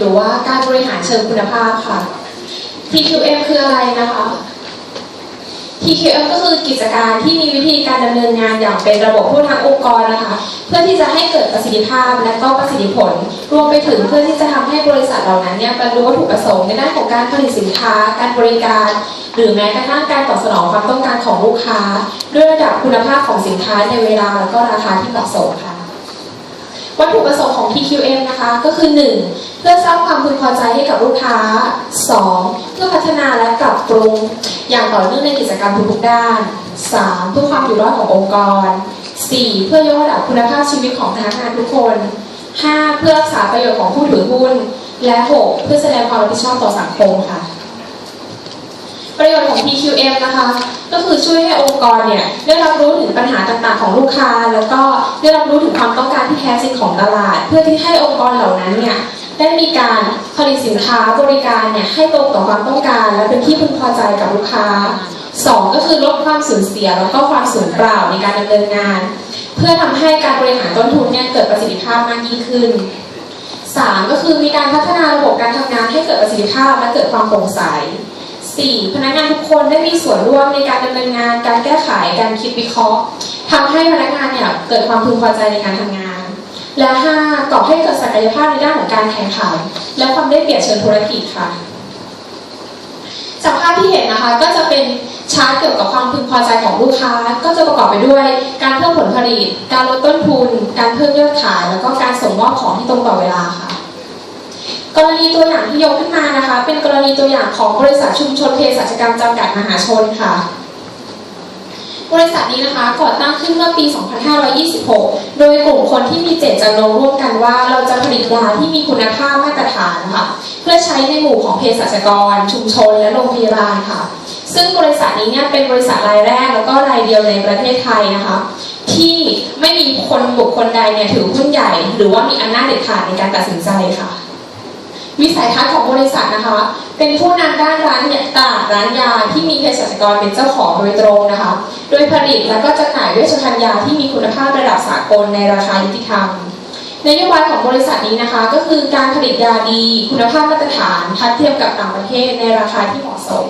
หรือว่าการบริหารเชิงคุณภาพค่ะ TQM คืออะไรนะคะ TQM ก็คือกิจการที่มีวิธีการดำเนินงานอย่างเป็นระบบผู้ทั้งองค์กรนะคะ เพื่อที่จะให้เกิดประสิทธิภาพและก็ประสิทธิผล รวมไปถึงเพื่อที่จะทำให้บริษัทเหล่านั้นเนี่ยบรรลุวัตถุประสงค์ในด้านของการผลิตสินค้า การบริการ หรือแม้กระทั่งการตอบสนองความต้องการของลูกค้า ด้วยระดับคุณภาพของสินค้าในเวลาและก็ราคาที่เหมาะสมค่ะ วัตถุประสงค์ของ TQM นะคะก็คือ 1. เพื่อสร้างความพึงพอใจให้กับลูกค้า 2. เพื่อพัฒนาและปรับปรุง อย่างต่อเนื่องในกิจกรรมทุกๆด้าน 3. เพื่อความอยู่รอดขององค์กร 4. เพื่อยกระดับคุณภาพชีวิตของพนักงานทุกคน 5. เพื่อรักษาประโยชน์ของผู้ถือหุ้น และ 6. เพื่อแสดงความรับผิดชอบต่อสังคมค่ะ ประโยชน์ของ PQM นะคะ ก็คือช่วยให้องค์กรเนี่ยได้รับรู้ถึงปัญหาต่างๆของลูกค้า แล้วก็ได้รับรู้ถึงความต้องการที่แท้จริงของตลาด เพื่อที่ให้องค์กรเหล่านั้นเนี่ยได้มีการผลิตสินค้าบริการเนี่ยให้ตรงต่อความต้องการ และเป็นที่พึงพอใจกับลูกค้าสองก็คือลดความสูญเสียแล้วก็ความสูญเปล่าในการดำเนินงาน เพื่อทำให้การบริหารต้นทุนเนี่ยเกิดประสิทธิภาพมากยิ่งขึ้นสามก็คือมีการพัฒนาระบบการทำงานให้เกิดประสิทธิภาพและเกิดความโปร่งใส 4. พนักงานทุกคนได้มีส่วนร่วมในการดำเนินงาน การแก้ไข การคิดวิเคราะห์ทำให้พนักงานเนี่ยเกิดความพึงพอใจในการทำงาน และ 5. ก่อให้เกิดศักยภาพในด้านของการแข่งขัน และความได้เปรียบเชิงธุรกิจค่ะ จากภาพที่เห็นนะคะก็จะเป็นชาร์ตเกี่ยวกับความพึงพอใจของลูกค้า ก็จะประกอบไปด้วย การเพิ่มผลผลิต การลดต้นทุน การเพิ่มยอดขาย แล้วก็การส่งมอบของที่ตรงต่อเวลาค่ะ กรณีตัวอย่างที่ยกขึ้นมานะคะ เป็นกรณีตัวอย่างของบริษัทชุมชนเภสัชกรรมจำกัดมหาชนค่ะ บริษัทนี้นะคะก่อตั้งขึ้นเมื่อปี 2526 โดยกลุ่มคนที่มีเจตจำนงร่วมกันว่า เราจะผลิตยาที่มีคุณภาพมาตรฐานค่ะ เพื่อใช้ในหมู่ของเภสัชกร ชุมชน และโรงพยาบาลค่ะ ซึ่งบริษัทนี้เนี่ยเป็นบริษัทรายแรก แล้วก็รายเดียวในประเทศไทยนะคะที่ไม่มีคนบุคคลใดเนี่ยถือหุ้นใหญ่ หรือว่ามีอำนาจเด็ดขาดในการตัดสินใจค่ะ วิสัยทัศน์ของบริษัทนะคะ เป็นผู้นำด้านร้านตลาดร้านยาที่มีเภสัชกรเป็นเจ้าของโดยตรงนะคะ โดยผลิตและก็จำหน่ายเวชภัณฑ์ยาที่มีคุณภาพระดับสากลในราคายุติธรรมนโยบายของบริษัทนี้นะคะก็คือการผลิตยาดี คุณภาพมาตรฐานทัดเทียมกับต่างประเทศในราคาที่เหมาะสม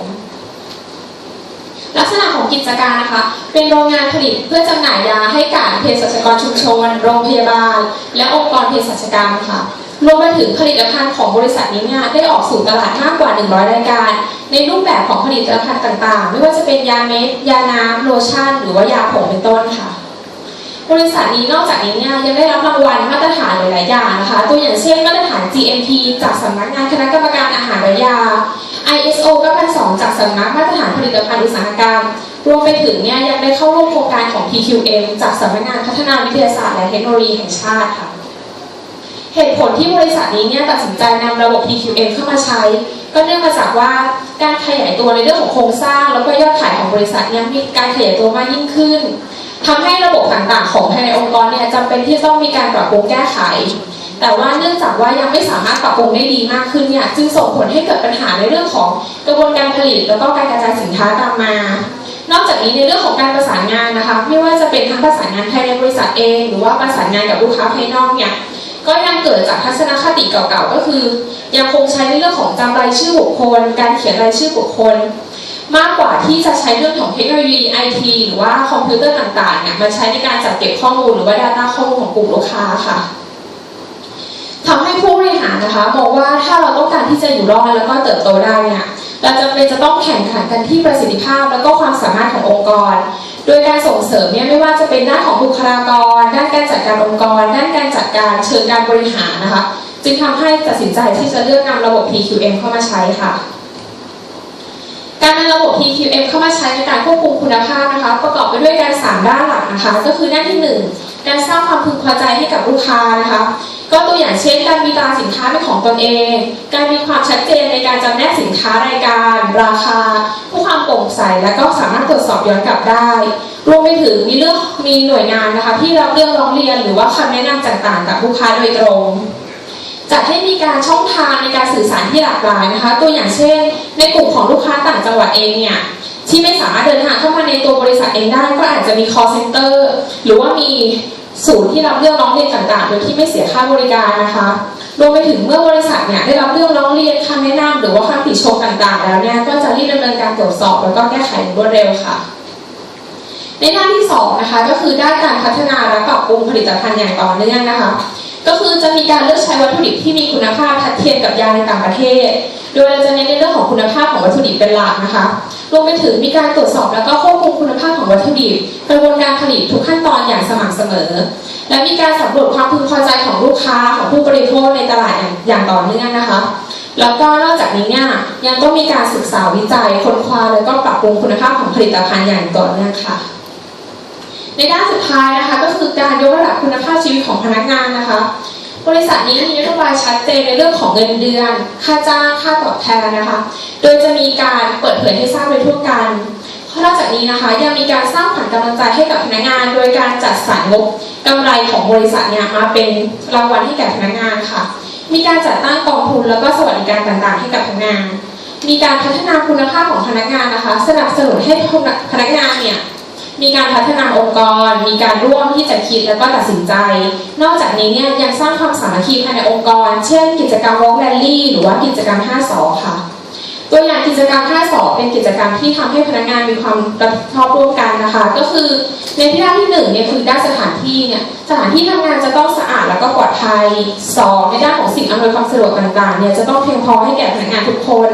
ลักษณะของกิจการนะคะ เป็นโรงงานผลิตเพื่อจำหน่ายยาให้กับเภสัชกรชุมชน โรงพยาบาล และองค์กรเภสัชกรรมค่ะ รวมไปถึงผลิตภัณฑ์ของบริษัทนี้เนี่ยได้ออกสู่ตลาดมากกว่า 100 รายการ ในรูปแบบของผลิตภัณฑ์ต่างๆ ไม่ว่าจะเป็นยาเม็ดยาน้ำโลชั่น หรือว่ายาผงเป็นต้นค่ะ บริษัทนี้นอกจากนี้เนี่ยยังได้รับรางวัลมาตรฐานหลายๆอย่างนะคะ ตัวอย่างเช่นมาตรฐาน GMP จากสำนักงานคณะกรรมการอาหารและยา ISO 9002 จากสำนักมาตรฐานผลิตภัณฑ์อุตสาหกรรมรวมไปถึงเนี่ยยังได้เข้าร่วมโครงการของ TQM จากสำนักงานพัฒนาวิทยาศาสตร์และเทคโนโลยีแห่งชาติค่ะ เหตุผลที่บริษัทนี้เนี่ยตัดสินใจนำระบบ TQM เข้ามาใช้ ก็เนื่องมาจากว่าการขยายตัวในเรื่องของโครงสร้าง แล้วก็ยอดขายของบริษัทเนี่ยมีการขยายตัวมากยิ่งขึ้นทำให้ระบบต่างๆ ของภายในองค์กรเนี่ยจำเป็นที่ต้องมีการปรับปรุงแก้ไข แต่ว่าเนื่องจากว่ายังไม่สามารถปรับปรุงได้ดีมากขึ้นเนี่ยจึงส่งผลให้เกิดปัญหาในเรื่องของกระบวนการผลิต แล้วก็การกระจายสินค้าตามมานอกจากนี้ในเรื่องของการประสานงานนะคะ ไม่ว่าจะเป็นทั้งประสานงานภายในบริษัทเอง หรือว่าประสานงานกับลูกค้าภายนอกเนี่ย ก็ยังเกิดจากทัศนคติเก่าๆ ก็คือ ยังคงใช้ในเรื่องของจำรายชื่อบุคคล การเขียนรายชื่อบุคคล มากกว่าที่จะใช้เรื่องของเทคโนโลยีไอทีหรือว่าคอมพิวเตอร์ต่างๆเนี่ยมาใช้ในการจัดเก็บข้อมูลหรือว่า Data ข้อมูลของกลุ่มลูกค้าค่ะทำให้ผู้บริหารนะคะมองว่าถ้าเราต้องการที่จะอยู่รอดแล้วก็เติบโตได้เนี่ยเราจำเป็นจะต้องแข่งขันกันที่ประสิทธิภาพ แล้วก็ความสามารถขององค์กร ดยการส่งเสริมเนี่ยไม่ว่าจะเป็นด้านของบุคลากร ด้านการจัดการองค์กร ด้านการจัดการเชิงการบริหารนะคะ จึงทำให้ตัดสินใจที่จะเลือกนำระบบ PQM เข้ามาใช้ค่ะ การนำระบบ PQM เข้ามาใช้ในการควบคุมคุณภาพนะคะ ประกอบไปด้วยการสามด้านหลักนะคะ ก็คือด้านที่หนึ่งการสร้างความพึงพอใจให้กับลูกค้านะคะ ก็ตัวอย่างเช่น การมีตราสินค้าเป็นของตนเอง การมีความชัดเจนในการจำแนกสินค้ารายการ ราคาเพื่อความโปร่งใสและก็สามารถตรวจสอบย้อนกลับได้ รวมไปถึงมีเรื่องมีหน่วยงานนะคะที่รับเรื่องร้องเรียนหรือว่าคำแนะนำต่างๆกับลูกค้าโดยตรงจัดให้มีการช่องทางในการสื่อสารที่หลากหลายนะคะ ตัวอย่างเช่น ในกลุ่มของลูกค้าต่างจังหวัดเองเนี่ยที่ไม่สามารถเดินทางเข้ามาในตัวบริษัทเองได้ ก็อาจจะมี call center หรือว่ามี ศูนย์ที่รับเรื่องร้องเรียนต่างๆ โดยที่ไม่เสียค่าบริการนะคะรวมไปถึงเมื่อบริษัทเนี่ยได้รับเรื่องร้องเรียนคำแนะนำหรือว่าคำติชมต่างๆ แล้วเนี่ยก็จะรีบดำเนินการตรวจสอบแล้วก็แก้ไขอย่างรวดเร็วค่ะ ในด้านที่สองนะคะก็คือด้านการพัฒนาและปรับปรุงผลิตภัณฑ์อย่างต่อเนื่องนะคะ ก็คือจะมีการเลือกใช้วัตถุดิบที่มีคุณภาพทัดเทียมกับยาในต่างประเทศ โดยเราจะเน้นในเรื่องของคุณภาพของวัตถุดิบเป็นหลักนะคะ รวมไปถึงมีการตรวจสอบแล้วก็ควบคุมคุณภาพของวัตถุดิบ กระบวนการผลิตทุกขั้นตอนอย่างสม่ำเสมอ และมีการสำรวจความพึงพอใจของลูกค้าของผู้บริโภคในตลาดอย่างต่อเนื่องนะคะ แล้วก็นอกจากนี้เนี่ยยังต้องมีการศึกษาวิจัยค้นคว้าแล้วก็ปรับปรุงคุณภาพของผลิตภัณฑ์อย่างต่อเนื่องค่ะในด้านสุดท้ายนะคะก็คือการยกระดับคุณภาพชีวิตของพนักงานนะคะ บริษัทนี้มีนโยบายชัดเจนในเรื่องของเงินเดือน ค่าจ้าง ค่าตอบแทนนะคะ โดยจะมีการเปิดเผยให้ทราบโดยทั่วกันนอกจากนี้นะคะยังมีการสร้างขวัญกำลังใจให้กับพนักงาน โดยการจัดสรรงบกำไรของบริษัทเนี่ยมาเป็นรางวัลให้แก่พนักงานค่ะ มีการจัดตั้งกองทุนแล้วก็สวัสดิการต่างๆ ให้กับพนักงาน มีการพัฒนาคุณภาพของพนักงานนะคะ สนับสนุนให้พนักงานเนี่ย มีการพัฒนาองค์กร มีการร่วมที่จะคิดแล้วก็ตัดสินใจ นอกจากนี้เนี่ยยังสร้างความสามัคคีภายในองค์กร เช่น กิจกรรมวอล์กแรลลี่หรือว่ากิจกรรม 5สอค่ะ ตัวอย่างกิจกรรม 5สอเป็นกิจกรรมที่ทำให้พนักงานมีความรับผิดชอบร่วมกันนะคะ ก็คือในที่ด้านที่หนึ่งเนี่ยคือด้านสถานที่เนี่ยสถานที่ทำงานจะต้องสะอาดแล้วก็ปลอดภัยสองในด้านของสิ่งอำนวยความสะดวกต่างๆเนี่ยจะต้องเพียงพอให้แก่พนักงานทุกคน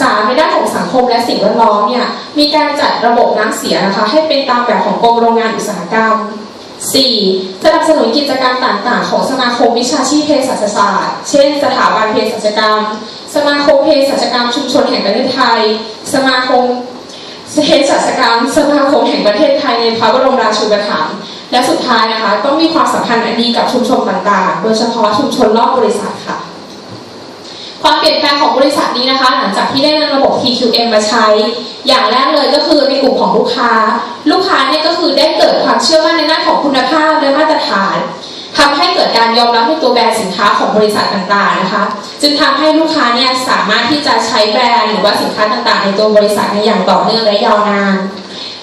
สามในด้านของสังคมและสิ่งแวดล้อมเนี่ยมีการจัดระบบน้ำเสียนะคะให้เป็นตามแบบของกรมโรงงานอุตสาหกรรม 4. สนับสนุนกิจกรรมต่างๆ ของสมาคมวิชาชีพเภสัชศาสตร์ เช่น สถาบันเภสัชกรรม สมาคมเภสัชกรรมชุมชนแห่งประเทศไทย สมาคมเภสัชกรรม สมาคมแห่งประเทศไทยในพระบรมราชูปถัมภ์ และสุดท้ายนะคะต้องมีความสัมพันธ์อันดีกับชุมชนต่างๆ โดยเฉพาะชุมชนรอบบริษัทค่ะ ความเปลี่ยนแปลงของบริษัทนี้นะคะ หลังจากที่ได้นำระบบ TQM มาใช้ อย่างแรกเลยก็คือในกลุ่มของลูกค้า ลูกค้าเนี่ยก็คือได้เกิดความเชื่อมั่นในด้านของคุณภาพและมาตรฐานทำให้เกิดการยอมรับในตัวแบรนด์สินค้าของบริษัทต่างๆนะคะ จึงทำให้ลูกค้าเนี่ยสามารถที่จะใช้แบรนด์หรือว่าสินค้าต่างๆ ในตัวบริษัทในอย่างต่อเนื่องและยาวนาน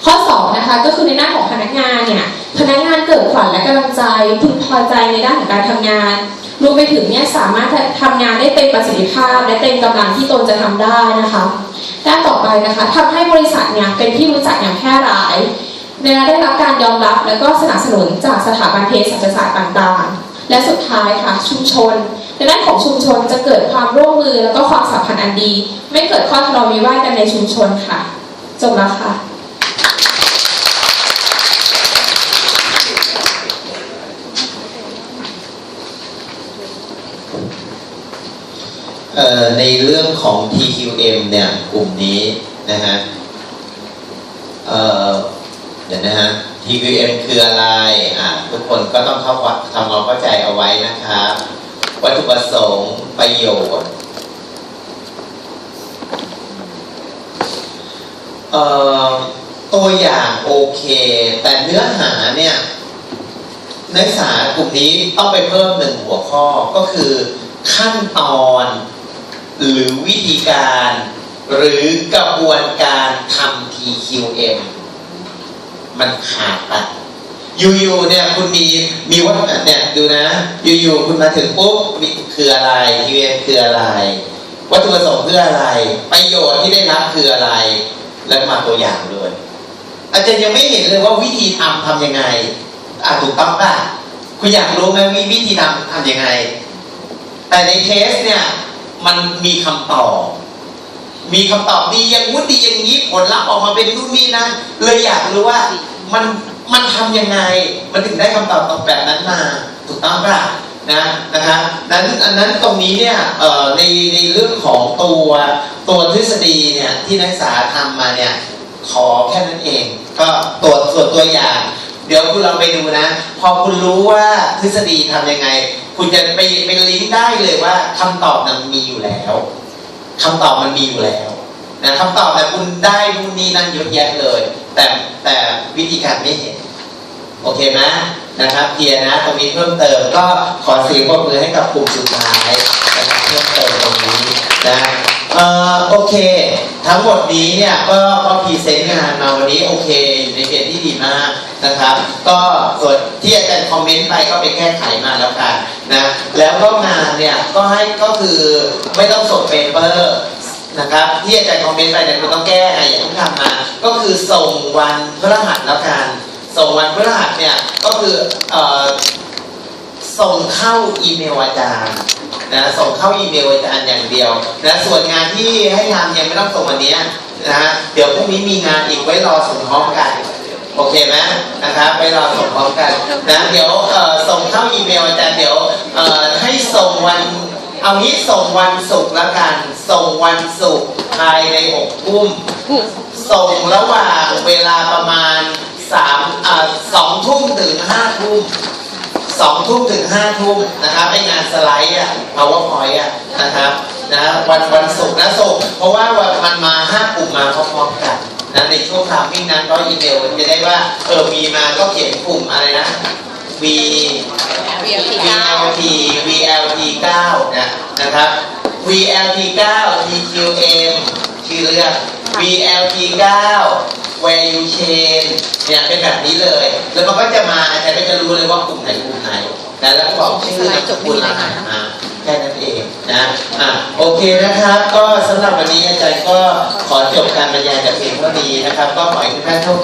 ข้อ2นะคะก็คือในด้านของพนักงานเนี่ยพนักงานเกิดขวัญและกำลังใจพึงพอใจในด้านของการทำงาน รวมไปถึงเนี่ยสามารถทำงานได้เต็มประสิทธิภาพ และเต็มกำลังที่ตนจะทำได้นะคะด้านต่อไปนะคะทำให้บริษัทเนี่ยเป็นที่รู้จักอย่างแพร่หลายและได้รับการยอมรับและก็สนับสนุนจากสถาบันเภสัชศาสตร์ต่างๆ และสุดท้ายค่ะชุมชนในด้านของชุมชนจะเกิดความร่วมมือแล้วก็ความสัมพันธ์อันดี ไม่เกิดข้อทะเลาะวิวาทกันในชุมชนค่ะจบแล้วค่ะ เอ่อ ในเรื่องของ TQM เนี่ยกลุ่มนี้นะฮะเเดี๋ยวนะฮะ TQM คืออะไรอะทุกคนก็ต้องเข้าวัดทำความเข้าใจเอาไว้นะครับวัตถุประสงค์ประโยชน์เอ่อตัวอย่างโอเค แต่เนื้อหาเนี่ยนักศึกษากลุ่มนี้ต้องไปเพิ่มหนึ่งหัวข้อก็คือขั้นตอน หรือวิธีการหรือกระบวนการทำ TQM มันขาดไปอยู่ๆเนี่ยคุณมีมีวัตถุเนี่ยดูนะ อยู่ๆคุณมาถึงปุ๊บมีคืออะไร TQM คืออะไร วัตถุประสงค์คืออะไร ประโยชน์ที่ได้รับคืออะไร แล้วมาตัวอย่างด้วย อาจารย์ยังไม่เห็นเลยว่าวิธีทำทำยังไงอะถูกต้องป่ะคุณอยากรู้ไหมวิวิธีทำทำยังไง แต่ในเทสเนี่ย มันมีคำตอบ มีคำตอบดีอย่างงู้นดีอย่างนี้ผลลัพธ์ออกมาเป็นนู่นนี่นั่นเลยอยากรู้ว่ามันมันทำยังไง มันถึงได้คำตอบตอบแบบนั้นมาถูกต้องป่ะนะนะครับนั้นอันนั้นตรงนี้เนี่ยเอ่อในในเรื่องของตัวตัวทฤษฎีเนี่ยที่นักศึกษาทำมาเนี่ยขอแค่นั้นเอง ก็ตัวส่วนตัวอย่าง เดี๋ยวคุณลองไปดูนะ พอคุณรู้ว่าทฤษฎีทำยังไง คุณจะไปไปลิงก์ได้เลยว่าคำตอบนั้นมีอยู่แล้วคำตอบมันมีอยู่แล้วนะคำตอบแต่คุณได้นู่นนี่นั่นเยอะแยะเลย แต่แต่วิธีการไม่เห็น โอเคไหมนะครับเคลียนะตรงนี้เพิ่มเติมก็ขอเสียงปรบมือให้กับกลุ่มสุดท้ายนะครับเพิ่มเติมตรงนี้นะ เอ่อโอเค ทั้งหมดนี้เนี่ยก็ก็พรีเซนต์งานมาวันนี้โอเคในเกณฑ์ที่ดีมากนะครับ ก็ส่วนที่อาจารย์คอมเมนต์ไปก็ไปแก้ไขมาแล้วกันนะแล้วก็งานเนี่ยก็ให้ก็คือไม่ต้องส่งเปเปอร์นะครับที่อาจารย์คอมเมนต์ไปเนี่ยคุณต้องแก้ไงอย่างที่ทำมา ก็คือส่งวันพฤหัสแล้วกันส่งวันพฤหัสเนี่ยก็คือเออส่งเข้าอีเมลอาจารย์ นะส่งเข้าอีเมลอาจารย์อย่างเดียวนะส่วนงานที่ให้ทำยังไม่ต้องส่งวันนี้นะฮะเดี๋ยวพรุ่งนี้มีงานอีกไว้รอส่งพร้อมกันโอเคไหมนะครับไว้รอส่งพร้อมกันนะเดี๋ยวส่งเข้าอีเมลอาจารย์เดี๋ยวให้ส่งวันเอางี้ส่งวันศุกร์ละกัน ส่งวันศุกร์ภายในหกทุ่มส่งระหว่างเวลาประมาณสามสองทุ่มถึงห้าทุ่ม สองทุ่มถึงห้าทุ่มนะครับไองานสไลด์อะ powerpoint อะนะครับนะวันวันศุกร์นะศุกร์เพราะว่าวันมันมาห้ากลุ่มมาพร้อมๆกันนะในช่วงทามมิ่งนั้นก็อีเมลจะได้ว่าเออมีมาก็เขียนกลุ่มอะไรนะ V VLT VLT 9นะนะครับ VLT 9 TQM ชื่อเรื่อง VLT 9 เวลเชนเนี่ยเป็นแบบนี้เลย แล้วมันก็จะมาอาจารย์ก็จะรู้เลยว่ากลุ่มไหนกลุ่มไหนนะแล้วก็บอกชื่อนามสกุลรหัสมาแค่นั้นเองนะอะโอเคนะครับ ก็สำหรับวันนี้อาจารย์ก็ขอจบการบรรยายแต่เพียงเท่านี้นะครับ ก็ขอให้ทุกท่านโชค